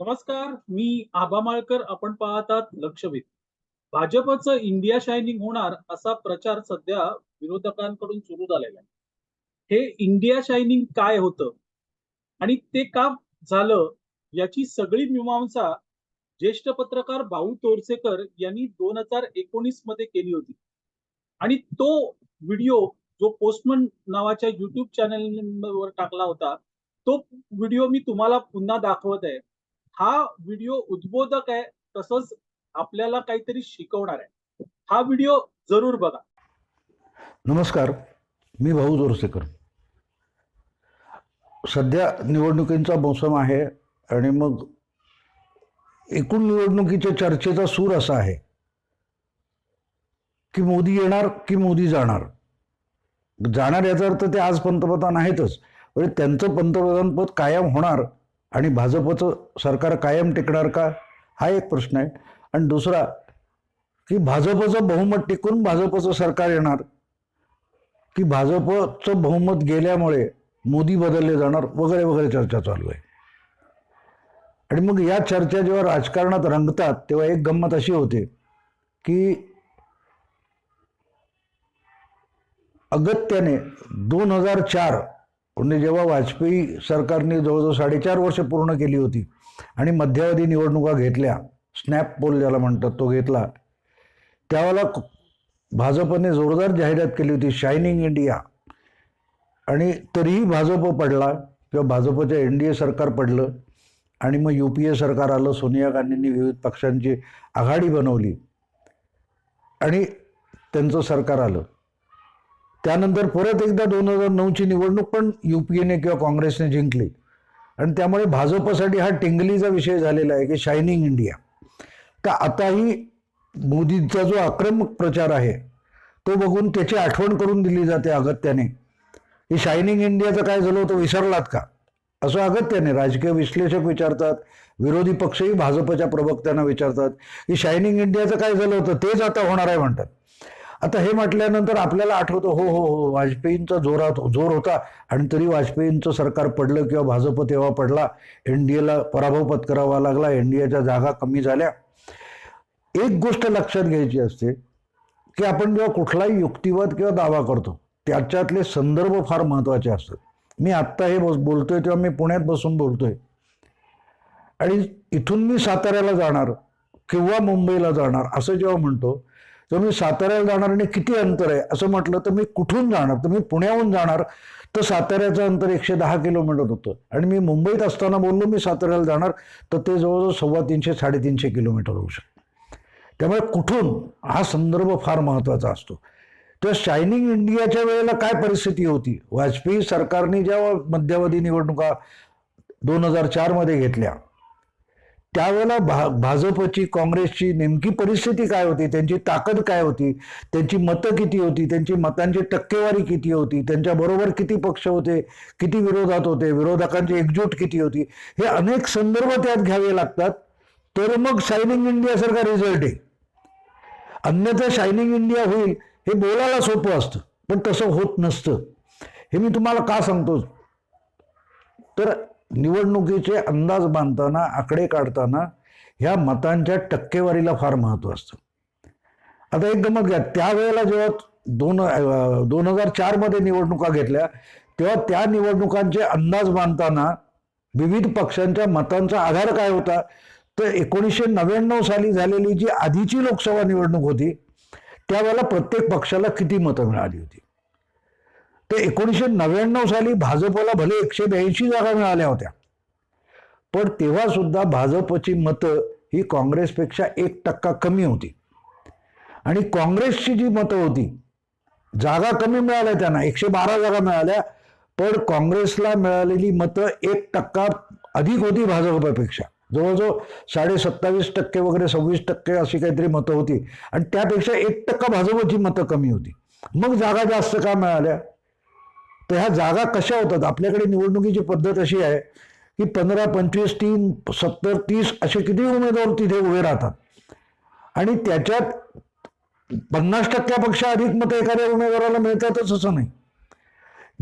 नमस्कार मी आबा माळकर. आपण पाहतात लक्षवेध. भाजपचं इंडिया शायनिंग होणार असा प्रचार सध्या विरोधकांकडून सुरू झालेला आहे. हे इंडिया शायनिंग काय होतं? आणि ते का झालं? याची सगळी मीमांसा ज्येष्ठ पत्रकार भाऊ तोरसेकर यांनी दोन हजार एकोणीसमध्ये केली होती. आणि तो व्हिडिओ जो पोस्टमन नावाच्या युट्यूब चॅनलवर टाकला होता तो व्हिडिओ मी तुम्हाला पुन्हा दाखवत आहे. हा व्हिडिओ उद्बोधक आहे तसंच आपल्याला काहीतरी शिकवणार आहे. हा व्हिडिओ जरूर बघा. नमस्कार मी भाऊ जोरसेकर. सध्या निवडणुकींचा मोसम आहे आणि मग एकूण निवडणुकीच्या चर्चेचा सूर असा आहे की मोदी येणार की मोदी जाणार. जाणार याचा अर्थ ते आज पंतप्रधान आहेतच. म्हणजे त्यांचं पंतप्रधानपद कायम होणार आणि भाजपचं सरकार कायम टिकणार का? हा एक प्रश्न आहे. आणि दुसरा की भाजपचं बहुमत टिकून भाजपचं सरकार येणार? की भाजपचं बहुमत गेल्यामुळे मोदी बदलले जाणार? वगैरे वगैरे चर्चा चालू आहे. आणि मग या चर्चा जेव्हा राजकारणात रंगतात तेव्हा एक गंमत अशी होते की अगत्याने दोन हजार चार म्हणजे जेव्हा वाजपेयी सरकारने जवळजवळ साडेचार वर्ष पूर्ण केली होती आणि मध्यावधी निवडणुका घेतल्या स्नॅप पोल ज्याला म्हणतात तो घेतला त्यावेळेला भाजपने जोरदार जाहिरात केली होती शायनिंग इंडिया आणि तरीही भाजप पडला किंवा भाजपचं एन डी ए सरकार पडलं आणि मग यू पी ए सरकार आलं सोनिया गांधींनी विविध पक्षांची आघाडी बनवली आणि त्यांचं सरकार आलं. त्यानंतर परत एकदा दोन हजार नऊची निवडणूक पण यू पी एने किंवा काँग्रेसने जिंकली. आणि त्यामुळे भाजपसाठी हा टिंगलीचा विषय झालेला आहे की शायनिंग इंडिया तर आताही मोदींचा जो आक्रमक प्रचार आहे तो बघून त्याची आठवण करून दिली जाते अगत्याने. की शायनिंग इंडियाचं काय झालं होतं विसरलात का? असं अगत्याने राजकीय विश्लेषक विचारतात विरोधी पक्षही भाजपच्या प्रवक्त्यांना विचारतात की शायनिंग इंडियाचं काय झालं होतं? तेच आता होणार आहे म्हणतात. आता हे म्हटल्यानंतर आपल्याला आठवतं हो हो हो वाजपेयींचा जोरात जोर होता. आणि तरी वाजपेयींचं सरकार पडलं किंवा भाजप तेव्हा पडला एन डी एला पराभव पत्करावा लागला एन डी एच्या जागा कमी झाल्या. एक गोष्ट लक्षात घ्यायची असते की आपण जेव्हा कुठलाही युक्तिवाद किंवा दावा करतो त्याच्यातले संदर्भ फार महत्त्वाचे असतात. मी आत्ता हे बस बोलतोय तेव्हा मी पुण्यात बसून बोलतोय. आणि इथून मी साताऱ्याला जाणार किंवा मुंबईला जाणार असं जेव्हा म्हणतो तर मी साताऱ्याला जाणार आणि किती अंतर आहे असं म्हटलं तर मी कुठून जाणार? तर मी पुण्याहून जाणार. तर साताऱ्याचं अंतर एकशे दहा किलोमीटर होतं. आणि मी मुंबईत असताना बोललो मी साताऱ्याला जाणार. तर ते जवळजवळ सव्वा तीनशे साडेतीनशे किलोमीटर होऊ शकतं. त्यामुळे कुठून? हा संदर्भ फार महत्त्वाचा असतो. तर शायनिंग इंडियाच्या वेळेला काय परिस्थिती होती? वाजपेयी सरकारने ज्या मध्यावधी निवडणुका दोन हजार चारमध्ये घेतल्या त्यावेळेला भा भाजपची काँग्रेसची नेमकी परिस्थिती काय होती? त्यांची ताकद काय होती? त्यांची मतं किती होती? त्यांची मतांची टक्केवारी किती होती? त्यांच्याबरोबर किती पक्ष होते? किती विरोधात होते? विरोधकांची एकजूट किती होती? हे अनेक संदर्भ त्यात घ्यावे लागतात. तर मग शायनिंग इंडियासारखा रिझल्ट आहे अन्यथा शायनिंग इंडिया होईल हे बोलायला सोपं असतं. पण तसं होत नसतं. हे मी तुम्हाला का सांगतो? तर निवडणुकीचे अंदाज बांधताना आकडे काढताना ह्या मतांच्या टक्केवारीला फार महत्त्व असतं. आता एक गमत घ्या त्यावेळेला जेव्हा दोन दोन हजार चारमध्ये निवडणुका घेतल्या तेव्हा त्या निवडणुकांचे अंदाज बांधताना विविध पक्षांच्या मतांचा आधार काय होता? तर एकोणीसशे नव्याण्णव साली झालेली जी आधीची लोकसभा निवडणूक होती त्यावेळेला प्रत्येक पक्षाला किती मतं मिळाली होती? ते एकोणीसशे नव्याण्णव साली भाजपला भले एकशे ब्याऐंशी जागा मिळाल्या होत्या पण तेव्हा सुद्धा भाजपची मतं ही काँग्रेसपेक्षा एक टक्का कमी होती. आणि काँग्रेसची जी मतं होती जागा कमी मिळाल्या त्यांना एकशे बारा जागा मिळाल्या पण काँग्रेसला मिळालेली मतं एक टक्का अधिक होती भाजपपेक्षा. जवळजवळ साडे सत्तावीस टक्के वगैरे सव्वीस टक्के अशी काहीतरी मतं होती. आणि त्यापेक्षा एक टक्का भाजपची मतं कमी होती. मग जागा जास्त का मिळाल्या? तर ह्या जागा कशा होतात? आपल्याकडे निवडणुकीची पद्धत अशी आहे की पंधरा पंचवीस तीन सत्तर तीस असे किती उमेदवार तिथे उभे राहतात? आणि त्याच्यात पन्नास टक्क्यापेक्षा अधिक मतं एखाद्या उमेदवाराला मिळतातच असं नाही.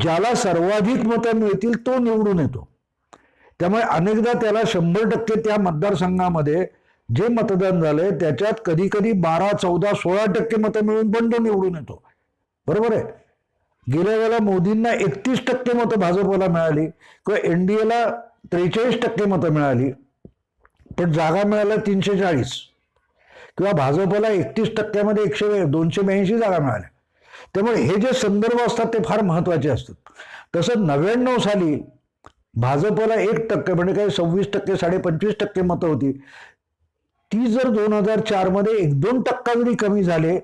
ज्याला सर्वाधिक मतं मिळतील तो निवडून येतो. त्यामुळे अनेकदा त्याला शंभर टक्के त्या मतदारसंघामध्ये जे मतदान झालंय त्याच्यात कधी कधी बारा चौदा सोळा टक्के मतं मिळून पण तो निवडून येतो. बरोबर आहे? गेल्या वेळेला मोदींना एकतीस टक्के मतं भाजपला मिळाली किंवा एनडीएला त्रेचाळीस टक्के मतं मिळाली पण जागा मिळाल्या तीनशे चाळीस. किंवा भाजपला एकतीस टक्क्यामध्ये एकशे दोनशे ब्याऐंशी जागा मिळाल्या. त्यामुळे हे जे संदर्भ असतात ते फार महत्त्वाचे असतात. तसं नव्याण्णव साली भाजपला एक टक्के म्हणजे काही सव्वीस टक्के साडे पंचवीस टक्के मतं होती. ती जर दोन हजार चारमध्ये एक दोन टक्का जरी कमी झाले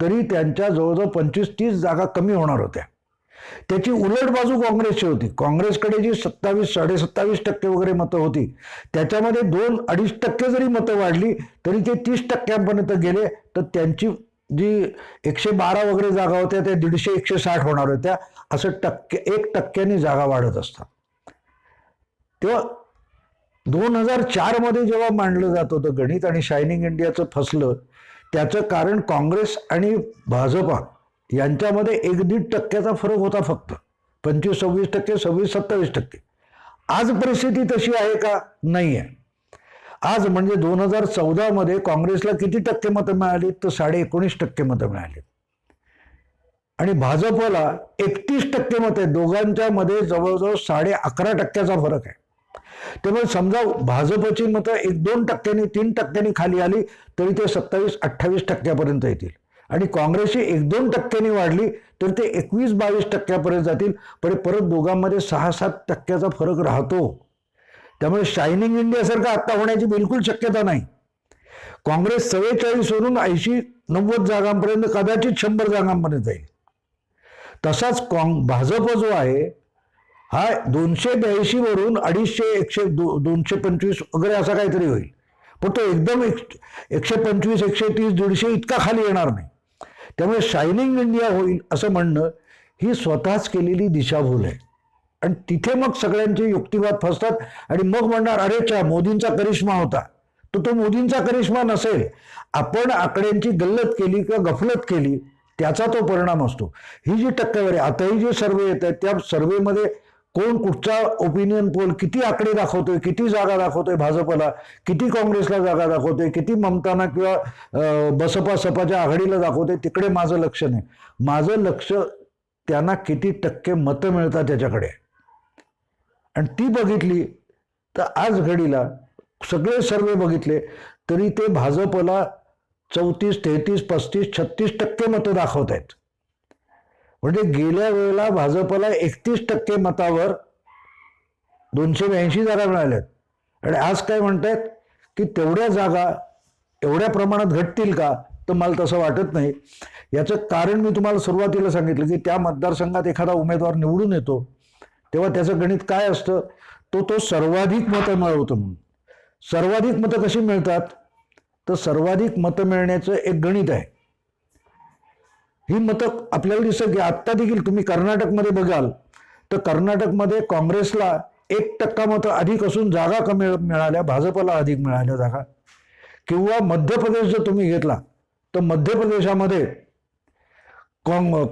तरी त्यांच्या जवळजवळ पंचवीस तीस जागा कमी होणार होत्या. त्याची उलट बाजू काँग्रेसची होती. काँग्रेसकडे जी सत्तावीस साडेसत्तावीस टक्के वगैरे मतं होती त्याच्यामध्ये दोन अडीच टक्के जरी मतं वाढली तरी ते तीस टक्क्यांपर्यंत गेले. तर त्यांची जी एकशे बारा वगैरे जागा होत्या त्या दीडशे एकशे साठ होणार होत्या. असं टक्के एक टक्क्यांनी जागा वाढत असतात. तेव्हा दोन हजार चारमध्ये जेव्हा मांडलं जात होतं गणित आणि शायनिंग इंडियाचं फसलं त्याचं कारण काँग्रेस आणि भाजपा यांच्यामध्ये एक दीड टक्क्याचा फरक होता फक्त. पंचवीस सव्वीस टक्के सव्वीस सत्तावीस टक्के. आज परिस्थिती तशी आहे का? नाही आहे आज म्हणजे दोन हजार चौदामध्ये काँग्रेसला किती टक्के मतं मिळाली? तर साडे एकोणीस टक्के मतं मिळाली. आणि भाजपला एकतीस टक्के मतं आहेत. दोघांच्या मध्ये जवळजवळ साडे अकरा टक्क्याचा फरक आहे. त्यामुळे समजा भाजपची मतं एक दोन टक्क्यांनी तीन टक्क्यांनी खाली आली तरी ते सत्तावीस अठ्ठावीस टक्क्यापर्यंत येतील. आणि काँग्रेसची एक दोन टक्क्यांनी वाढली तर ते एकवीस बावीस टक्क्यापर्यंत जातील. पण परत दोघांमध्ये सहा सात टक्क्याचा फरक राहतो. त्यामुळे शायनिंग इंडियासारखं आत्ता होण्याची बिलकुल शक्यता नाही. काँग्रेस चव्वेचाळीसवरून ऐंशी नव्वद जागांपर्यंत कदाचित शंभर जागांपर्यंत जाईल. तसाच काँग भाजप जो आहे हा दोनशे ब्याऐंशी वरून अडीचशे एकशे दो दोनशे पंचवीस वगैरे असा काहीतरी होईल. पण तो एकदम एक एकशे पंचवीस एकशे तीस दीडशे इतका खाली येणार नाही. त्यामुळे शायनिंग इंडिया होईल असं म्हणणं ही स्वतःच केलेली दिशाभूल आहे. आणि तिथे मग सगळ्यांचे युक्तिवाद फसतात आणि मग म्हणणार अरे चा मोदींचा करिश्मा होता. तर तो मोदींचा करिश्मा नसेल. आपण आकड्यांची गल्लत केली किंवा गफलत केली त्याचा तो परिणाम असतो. ही जी टक्केवारी आताही जे सर्वे येत आहेत त्या सर्वेमध्ये कोण कुठचा ओपिनियन पोल किती आकडे दाखवतोय किती जागा दाखवतोय भाजपला किती काँग्रेसला जागा दाखवतोय किती ममताना किंवा बसपा सपाच्या आघाडीला दाखवतोय तिकडे माझं लक्ष नाही. माझं लक्ष त्यांना किती टक्के मतं मिळतात त्याच्याकडे. आणि ती बघितली तर आज घडीला सगळे सर्वे बघितले तरी ते भाजपला चौतीस तेहतीस पस्तीस छत्तीस टक्के मतं दाखवत आहेत म्हणजे गेल्या वेळेला भाजपला एकतीस टक्के मतावर दोनशे ब्याऐंशी जागा मिळाल्यात. आणि आज काय म्हणतायत की तेवढ्या जागा एवढ्या प्रमाणात घटतील का तर मला तसं वाटत नाही. याचं कारण मी तुम्हाला सुरुवातीला सांगितलं की त्या मतदारसंघात एखादा उमेदवार निवडून येतो तेव्हा त्याचं गणित काय असतं? तो तो सर्वाधिक मतं मिळवतो म्हणून. सर्वाधिक मतं कशी मिळतात? तर सर्वाधिक मतं मिळण्याचं एक गणित आहे. ही मतं आपल्याला दिसतं की आत्ता देखील तुम्ही कर्नाटकमध्ये बघाल तर कर्नाटकमध्ये काँग्रेसला एक टक्का मतं अधिक असून जागा कमी मिळाल्या भाजपला अधिक मिळाल्या जागा. किंवा मध्य प्रदेश जर तुम्ही घेतला तर मध्य प्रदेशामध्ये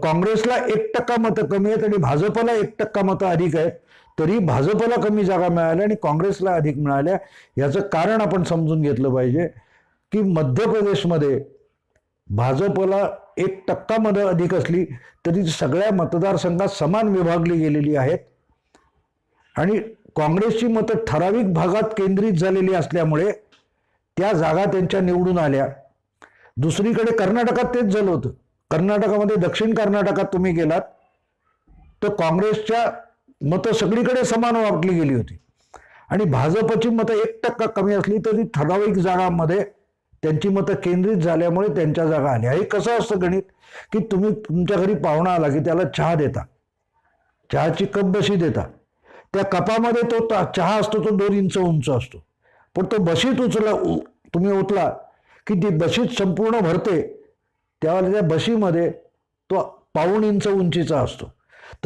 काँग्रेसला एक टक्का मतं कमी आहेत आणि भाजपला एक टक्का मतं अधिक आहेत तरी भाजपला कमी जागा मिळाल्या आणि काँग्रेसला अधिक मिळाल्या. याचं कारण आपण समजून घेतलं पाहिजे की मध्य प्रदेशमध्ये भाजपला एक टक्का मतं अधिक असली तरी सगळ्या मतदारसंघात समान विभागली गेलेली आहेत. आणि काँग्रेसची मतं ठराविक भागात केंद्रित झालेली असल्यामुळे त्या जागा त्यांच्या निवडून आल्या. दुसरीकडे कर्नाटकात तेच झालं होतं. कर्नाटकामध्ये दक्षिण कर्नाटकात तुम्ही गेलात तर काँग्रेसच्या मतं सगळीकडे समान वाटली गेली होती. आणि भाजपची मतं एक टक्का कमी असली तरी ठराविक जागांमध्ये त्यांची मतं केंद्रित झाल्यामुळे त्यांच्या जागा आल्या. हे कसं असतं गणित? की तुम्ही तुमच्या घरी पाहुणा आला की त्याला चहा देता. चहाची कप बशी देता. त्या कपामध्ये तो ता- चहा असतो तो दोन इंच उंच असतो. पण तो बशीत उचला उ- तुम्ही उचला की ती बशीत संपूर्ण भरते. त्यावेळेला त्या बशीमध्ये तो पाऊण इंच उंचीचा असतो.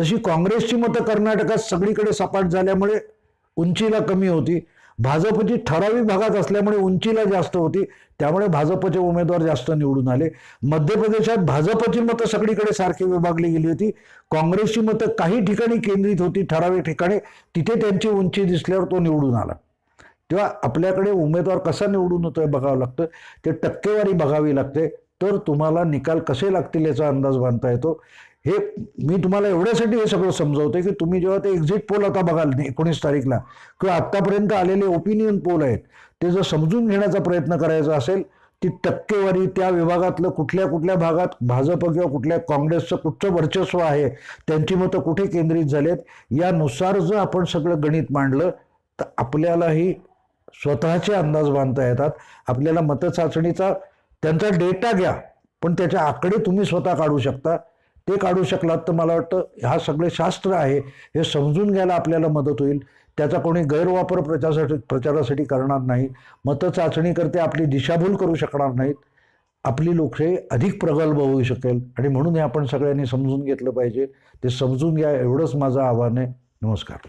तशी काँग्रेसची मतं कर्नाटकात सगळीकडे सपाट झाल्यामुळे उंचीला कमी होती. भाजपची ठराविक भागात असल्यामुळे उंचीला जास्त होती त्यामुळे भाजपचे उमेदवार जास्त निवडून आले. मध्य प्रदेशात भाजपची मतं सगळीकडे सारखी विभागली गेली होती. काँग्रेसची मतं काही ठिकाणी केंद्रित होती ठराविक ठिकाणी. तिथे त्यांची उंची दिसल्यावर तो निवडून आला. तेव्हा आपल्याकडे उमेदवार कसा निवडून होतोय बघावं लागतं. ते टक्केवारी बघावी लागते. तर तुम्हाला निकाल कसे लागतील याचा अंदाज बांधता येतो. हे मी तुम्हाला एवढ्यासाठी हे सगळं समजवतोय की तुम्ही जेव्हा ते एक्झिट पोल आता बघाल एकोणीस तारीखला किंवा आत्तापर्यंत आलेले ओपिनियन पोल आहेत ते जर समजून घेण्याचा प्रयत्न करायचा असेल ती टक्केवारी त्या विभागातलं कुठल्या कुठल्या भागात भाजप किंवा कुठल्या काँग्रेसचं कुठचं वर्चस्व आहे त्यांची मतं कुठे केंद्रित झालेत यानुसार जर आपण सगळं गणित मांडलं तर आपल्यालाही स्वतःचे अंदाज बांधता येतात आपल्याला मतचाचणीचा त्यांचा डेटा घ्या पण त्याचे आकडे तुम्ही स्वतः काढू शकता. ते काढू शकलात तर मला वाटतं हा सगळे शास्त्र आहे हे समजून घ्यायला आपल्याला मदत होईल. त्याचा कोणी गैरवापर प्रचारासाठी प्रचारासाठी करणार नाही. मतचाचणी करते आपली दिशाभूल करू शकणार नाहीत. आपली लोकशाही अधिक प्रगल्भ होऊ शकेल. आणि म्हणून हे आपण सगळ्यांनी समजून घेतलं पाहिजे. ते समजून घ्या एवढंच माझं आव्हान आहे. नमस्कार.